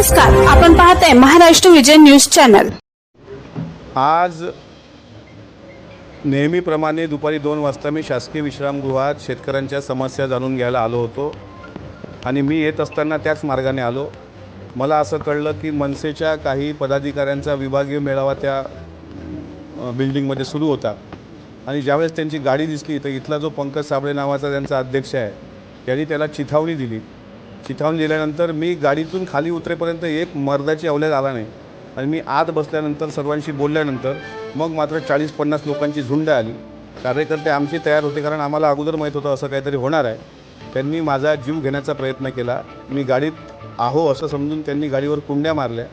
नमस्कार आपण आहे महाराष्ट्र विजय न्यूज चॅनल. आज नेहमीप्रमाणे दुपारी दोन वाजता मी शासकीय विश्रामगृहात शेतकऱ्यांच्या समस्या जाणून घ्यायला आलो होतो आणि मी येत असताना त्याच मार्गाने आलो. मला असं कळलं की मनसेच्या काही पदाधिकाऱ्यांचा विभागीय मेळावा त्या बिल्डिंगमध्ये सुरू होता. आणि ज्यावेळेस त्यांची गाडी दिसली तर इथला जो पंकज साबळे नावाचा त्यांचा अध्यक्ष आहे त्यांनी त्याला चिथावणी दिली. चिथावून गेल्यानंतर मी गाडीतून खाली उतरेपर्यंत एक मर्दाची अवल्यात आला नाही. आणि मी आत बसल्यानंतर सर्वांशी बोलल्यानंतर मग मात्र चाळीस पन्नास लोकांची झुंड आली. कार्यकर्ते आमचे तयार होते कारण आम्हाला अगोदर माहीत होतं असं काहीतरी होणार आहे. त्यांनी माझा जीव घेण्याचा प्रयत्न केला. मी गाडीत आहो असं समजून त्यांनी गाडीवर कुंड्या मारल्या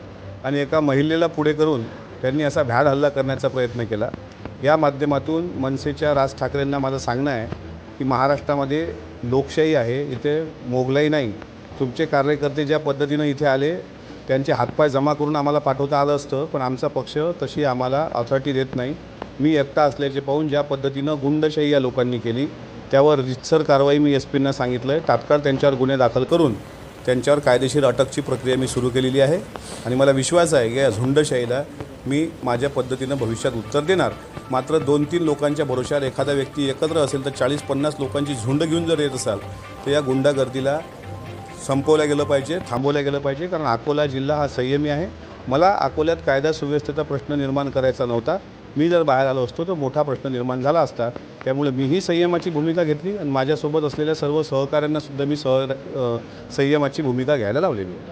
आणि एका महिलेला पुढे करून त्यांनी असा भ्याड हल्ला करण्याचा प्रयत्न केला. या माध्यमातून मनसेच्या राज ठाकरेंना माझं सांगणं आहे की महाराष्ट्रामध्ये लोकशाही आहे इथे मोगलाई नाही. तुमचे कार्यकर्ते ज्या पद्धतीनं इथे आले त्यांचे हातपाय जमा करून आम्हाला पाठवता आलं असतं पण आमचा पक्ष तशी आम्हाला ऑथॉरिटी देत नाही. मी एकटा असल्याचे पाहून ज्या पद्धतीनं गुंडशाही या लोकांनी केली त्यावर रितसर कारवाई मी एस पींना सांगितलं आहे तात्काळ त्यांच्यावर गुन्हे दाखल करून त्यांच्यावर कायदेशीर अटकची प्रक्रिया मी सुरू केलेली आहे. आणि मला विश्वास आहे की या झुंडशाहीला मी माझ्या पद्धतीनं भविष्यात उत्तर देणार. मात्र दोन तीन लोकांच्या भरोश्यावर एखादा व्यक्ती एकत्र असेल तर चाळीस पन्नास लोकांची झुंड घेऊन जर येत असाल तर या गुंडागर्दीला संपवलं गेलं पाहिजे थांबवलं गेलं पाहिजे कारण अकोला जिल्हा हा संयमी आहे. मला अकोल्यात कायदा सुव्यवस्थेचा प्रश्न निर्माण करायचा नव्हता. मी जर बाहेर आलो असतो तर मोठा प्रश्न निर्माण झाला असता. त्यामुळे मीही संयमाची भूमिका घेतली आणि माझ्यासोबत असलेल्या सर्व सहकाऱ्यांनासुद्धा मी सह संयमाची भूमिका घ्यायला लावलेली आहे.